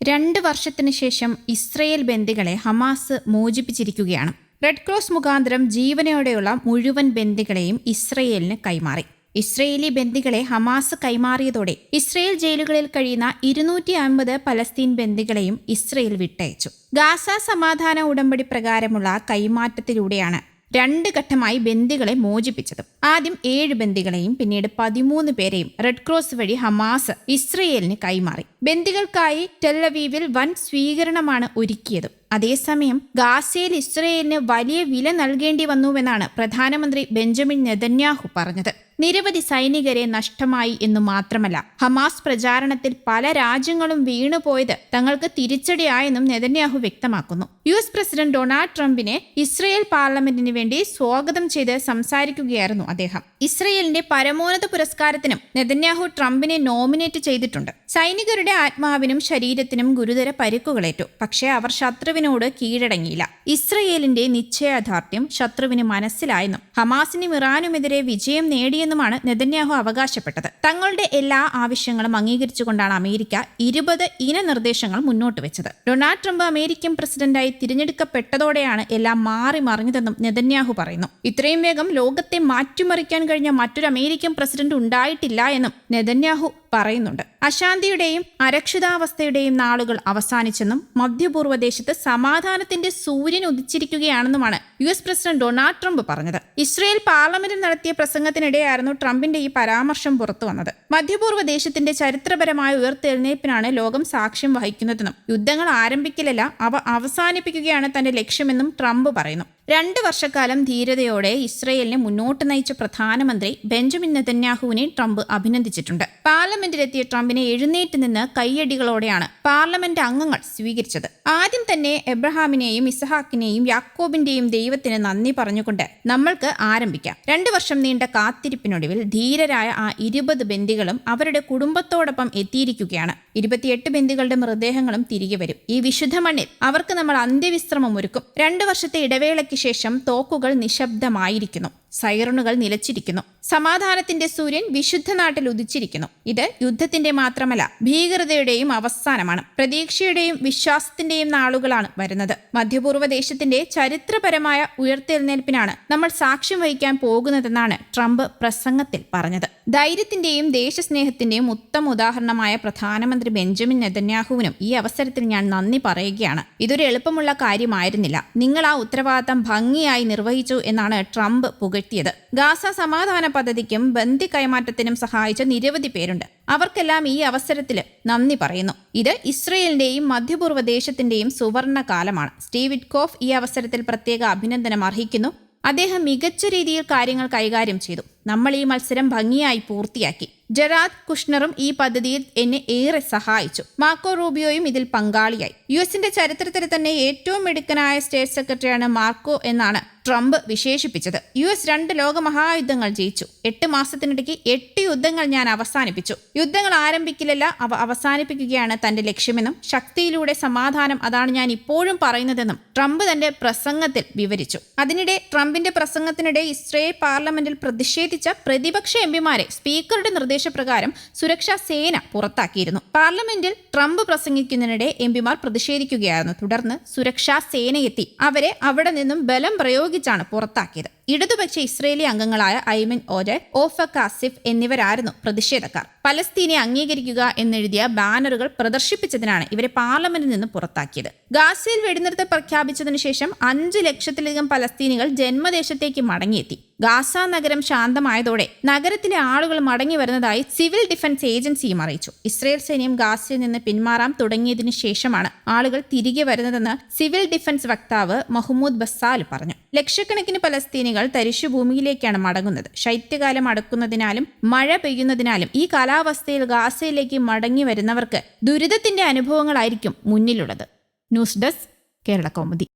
രണ്ട് വർഷത്തിനു ശേഷം ഇസ്രയേൽ ബന്ദികളെ ഹമാസ് മോചിപ്പിച്ചിരിക്കുകയാണ്. റെഡ് ക്രോസ് മുഖാന്തരം ജീവനോടെയുള്ള മുഴുവൻ ബന്ദികളെയും ഇസ്രയേലിന് കൈമാറി. ഇസ്രയേലി ബന്ദികളെ ഹമാസ് കൈമാറിയതോടെ ഇസ്രയേൽ ജയിലുകളിൽ കഴിയുന്ന ഇരുന്നൂറ്റി അമ്പത് പലസ്തീൻ ബന്ദികളെയും ഇസ്രയേൽ വിട്ടയച്ചു. ഗാസ സമാധാന ഉടമ്പടി പ്രകാരമുള്ള കൈമാറ്റത്തിലൂടെയാണ് രണ്ട് ഘട്ടമായി ബന്ദികളെ മോചിപ്പിച്ചത്. ആദ്യം ഏഴ് ബന്ദികളെയും പിന്നീട് പതിമൂന്ന് പേരെയും റെഡ് ക്രോസ് വഴി ഹമാസ് ഇസ്രയേലിന് കൈമാറി. ബന്ദികൾക്കായി ടെല്ലവീവിൽ വൻ സ്വീകരണമാണ് ഒരുക്കിയത്. അതേസമയം ഗാസയിൽ ഇസ്രയേലിന് വലിയ വില നൽകേണ്ടി വന്നുവെന്നാണ് പ്രധാനമന്ത്രി ബെഞ്ചമിൻ നെതന്യാഹു പറഞ്ഞത്. നിരവധി സൈനികരെ നഷ്ടമായി എന്നു മാത്രമല്ല ഹമാസ് പ്രചാരണത്തിൽ പല രാജ്യങ്ങളും വീണുപോയത് തങ്ങൾക്ക് തിരിച്ചടിയായെന്നും നെതന്യാഹു വ്യക്തമാക്കുന്നു. യു എസ് പ്രസിഡന്റ് ഡൊണാൾഡ് ട്രംപിനെ ഇസ്രയേൽ പാർലമെന്റിന് വേണ്ടി സ്വാഗതം ചെയ്ത് സംസാരിക്കുകയായിരുന്നു അദ്ദേഹം. ഇസ്രയേലിന്റെ പരമോന്നത പുരസ്കാരത്തിനും നെതന്യാഹു ട്രംപിനെ നോമിനേറ്റ് ചെയ്തിട്ടുണ്ട്. സൈനികരുടെ ആത്മാവിനും ശരീരത്തിനും ഗുരുതര പരിക്കുകളേറ്റു. പക്ഷേ അവർ ശത്രുവിനോട് കീഴടങ്ങിയില്ല. ഇസ്രയേലിന്റെ നിശ്ചയദാർഢ്യം ശത്രുവിന് മനസ്സിലായെന്നും ഹമാസിനും ഇറാനുമെതിരെ വിജയം നേടിയെന്നുമാണ് നെതന്യാഹു അവകാശപ്പെട്ടത്. തങ്ങളുടെ എല്ലാ ആവശ്യങ്ങളും അംഗീകരിച്ചുകൊണ്ടാണ് അമേരിക്ക ഇരുപത് ഇന നിർദ്ദേശങ്ങൾ മുന്നോട്ട് വെച്ചത്. ഡൊണാൾഡ് ട്രംപ് അമേരിക്കൻ പ്രസിഡന്റായി തിരഞ്ഞെടുക്കപ്പെട്ടതോടെയാണ് എല്ലാം മാറി മറിഞ്ഞതെന്നും നെതന്യാഹു പറയുന്നു. ഇത്രയും വേഗം ലോകത്തെ മാറ്റിമറിക്കാൻ കഴിഞ്ഞ മറ്റൊരു അമേരിക്കൻ പ്രസിഡന്റ് ഉണ്ടായിട്ടില്ല എന്നും നെതന്യാഹു പറയുന്നുണ്ട്. അശാന്തിയുടെയും അരക്ഷിതാവസ്ഥയുടെയും നാളുകൾ അവസാനിച്ചെന്നും മധ്യപൂർവദേശത്ത് സമാധാനത്തിന്റെ സൂര്യൻ ഉദിച്ചിരിക്കുകയാണെന്നുമാണ് U S president Donald Trump പറഞ്ഞത്. ഇസ്രയേൽ പാർലമെന്റിൽ നടത്തിയ പ്രസംഗത്തിനിടെയായിരുന്നു ട്രംപിന്റെ ഈ പരാമർശം പുറത്തു വന്നത്. മധ്യപൂർവ ദേശത്തിന്റെ ചരിത്രപരമായ ഉയർത്തെഴുന്നേൽപ്പിനാണ് ലോകം സാക്ഷ്യം വഹിക്കുന്നതെന്നും യുദ്ധങ്ങൾ ആരംഭിക്കലല്ല അവ അവസാനിപ്പിക്കുകയാണ് തന്റെ ലക്ഷ്യമെന്നും ട്രംപ് പറയുന്നു. രണ്ട് വർഷക്കാലം ധീരതയോടെ ഇസ്രയേലിനെ മുന്നോട്ട് നയിച്ച പ്രധാനമന്ത്രി ബെഞ്ചമിൻ നെതന്യാഹുവിനെ ട്രംപ് അഭിനന്ദിച്ചിട്ടുണ്ട്. പാർലമെന്റിലെത്തിയ ട്രംപിനെ എഴുന്നേറ്റ് നിന്ന് കൈയടികളോടെയാണ് പാർലമെന്റ് അംഗങ്ങൾ സ്വീകരിച്ചത്. ആദ്യം തന്നെ എബ്രഹാമിനെയും ഇസഹാക്കിനെയും യാക്കോബിന്റെയും ദൈവത്തിന് നന്ദി പറഞ്ഞുകൊണ്ട് നമ്മൾക്ക് ആരംഭിക്കാം. രണ്ടു വർഷം നീണ്ട കാത്തിരിപ്പിനൊടുവിൽ ധീരരായ ആ ഇരുപത് ബന്ദികളും അവരുടെ കുടുംബത്തോടൊപ്പം എത്തിയിരിക്കുകയാണ്. ഇരുപത്തിയെട്ട് ബന്ദികളുടെ മൃതദേഹങ്ങളും തിരികെ വരും. ഈ വിശുദ്ധ മണ്ണിൽ അവർക്ക് നമ്മൾ അന്ത്യവിശ്രമം ഒരുക്കും. രണ്ടു വർഷത്തെ ഇടവേളയ്ക്ക് ശേഷം തോക്കുകൾ നിശബ്ദമായിരിക്കുന്നു. സൈറണുകൾ നിലച്ചിരിക്കുന്നു. സമാധാനത്തിന്റെ സൂര്യൻ വിശുദ്ധ നാട്ടിൽ ഉദിച്ചിരിക്കുന്നു. ഇത് യുദ്ധത്തിന്റെ മാത്രമല്ല ഭീകരതയുടെയും അവസാനമാണ്. പ്രതീക്ഷയുടെയും വിശ്വാസത്തിന്റെയും നാളുകളാണ് വരുന്നത്. മധ്യപൂർവ ദേശത്തിന്റെ ചരിത്രപരമായ ഉയർത്തെഴുന്നേൽപ്പിനാണ് നമ്മൾ സാക്ഷ്യം വഹിക്കാൻ പോകുന്നതെന്നാണ് ട്രംപ് പ്രസംഗത്തിൽ പറഞ്ഞത്. ധൈര്യത്തിന്റെയും ദേശസ്നേഹത്തിന്റെയും ഉത്തമ ഉദാഹരണമായ പ്രധാനമന്ത്രി ബെഞ്ചമിൻ നെതന്യാഹുവിനും ഈ അവസരത്തിൽ ഞാൻ നന്ദി പറയുകയാണ്. ഇതൊരു എളുപ്പമുള്ള കാര്യമായിരുന്നില്ല. നിങ്ങൾ ആ ഉത്തരവാദിത്തം ഭംഗിയായി നിർവഹിച്ചു എന്നാണ് ട്രംപ് പുകഴ്ത്തിയത് ഗാസ സമാധാന പദ്ധതിക്കും ബന്ദി കൈമാറ്റത്തിനും സഹായിച്ച നിരവധി പേരുണ്ട്. അവർക്കെല്ലാം ഈ അവസരത്തിൽ നന്ദി പറയുന്നു. ഇത് ഇസ്രയേലിന്റെയും മധ്യപൂർവ ദേശത്തിന്റെയും സുവർണ കാലമാണ് സ്റ്റീവ് കോഫ് ഈ അവസരത്തിൽ പ്രത്യേക അഭിനന്ദനം അർഹിക്കുന്നു. അദ്ദേഹം മികച്ച രീതിയിൽ കാര്യങ്ങൾ കൈകാര്യം ചെയ്തു. നമ്മൾ ഈ മത്സരം ഭംഗിയായി പൂർത്തിയാക്കി. ജറാദ് കുഷ്ണറും ഈ പദ്ധതിയിൽ എന്നെ ഏറെ സഹായിച്ചു. മാർക്കോ റൂബിയോയും ഇതിൽ പങ്കാളിയായി. യു എസിന്റെ ചരിത്രത്തിൽ തന്നെ ഏറ്റവും മിടുക്കനായ സ്റ്റേറ്റ് സെക്രട്ടറിയാണ് മാർക്കോ എന്നാണ് ട്രംപ് വിശേഷിപ്പിച്ചത്. യു എസ് രണ്ട് ലോകമഹായുദ്ധങ്ങൾ ജയിച്ചു. എട്ട് മാസത്തിനിടയ്ക്ക് എട്ട് യുദ്ധങ്ങൾ ഞാൻ അവസാനിപ്പിച്ചു. യുദ്ധങ്ങൾ ആരംഭിക്കില്ലല്ല അവ അവസാനിപ്പിക്കുകയാണ് തന്റെ ലക്ഷ്യമെന്നും ശക്തിയിലൂടെ സമാധാനം അതാണ് ഞാൻ ഇപ്പോഴും പറയുന്നതെന്നും ട്രംപ് തന്റെ പ്രസംഗത്തിൽ വിവരിച്ചു. അതിനിടെ ട്രംപിന്റെ പ്രസംഗത്തിനിടെ ഇസ്രയേൽ പാർലമെന്റിൽ പ്രതിഷേധിച്ച പ്രതിപക്ഷ എംപിമാരെ സ്പീക്കറുടെ നിർദ്ദേശപ്രകാരം സുരക്ഷാ സേന പുറത്താക്കിയിരുന്നു. പാർലമെന്റിൽ ട്രംപ് പ്രസംഗിക്കുന്നതിനിടെ എംപിമാർ പ്രതിഷേധിക്കുകയായിരുന്നു. തുടർന്ന് സുരക്ഷാ സേനയെത്തി. അവരെ അവിടെ നിന്നും ബലം പ്രയോഗിച്ചാണ് പുറത്താക്കിയത്. ഇടതുപക്ഷ ഇസ്രയേലി അംഗങ്ങളായ ഐമൻ ഓരെ ഓഫ കാസിഫ് എന്നിവരായിരുന്നു പ്രതിഷേധക്കാർ. പലസ്തീനെ അംഗീകരിക്കുക എന്നെഴുതിയ ബാനറുകൾ പ്രദർശിപ്പിച്ചതിനാണ് ഇവരെ പാർലമെന്റിൽ നിന്ന് പുറത്താക്കിയത്. ഗാസയിൽ വെടിനിർത്തൽ പ്രഖ്യാപിച്ചതിനു ശേഷം അഞ്ച് ലക്ഷത്തിലധികം പലസ്തീനികൾ ജന്മദേശത്തേക്ക് മടങ്ങിയെത്തി. ഗാസ നഗരം ശാന്തമായതോടെ നഗരത്തിലെ ആളുകൾ മടങ്ങി വരുന്നതായി സിവിൽ ഡിഫൻസ് ഏജൻസിയും അറിയിച്ചു. ഇസ്രയേൽ സൈന്യം ഗാസയിൽ നിന്ന് പിന്മാറാൻ തുടങ്ങിയതിനു ശേഷമാണ് ആളുകൾ തിരികെ വരുന്നതെന്ന് സിവിൽ ഡിഫൻസ് വക്താവ് മഹ്മൂദ് ബസാൽ പറഞ്ഞു. ലക്ഷക്കണക്കിന് പലസ്തീനികൾ തരിശുഭൂമിയിലേക്കാണ് മടങ്ങുന്നത്. ശൈത്യകാലം അടക്കുന്നതിനാലും മഴ പെയ്യുന്നതിനാലും ഈ കാലാവസ്ഥയിൽ ഗാസയിലേക്ക് മടങ്ങി വരുന്നവർക്ക് ദുരിതത്തിന്റെ അനുഭവങ്ങളായിരിക്കും മുന്നിലുള്ളത്. News desk Kerala Kaumudi.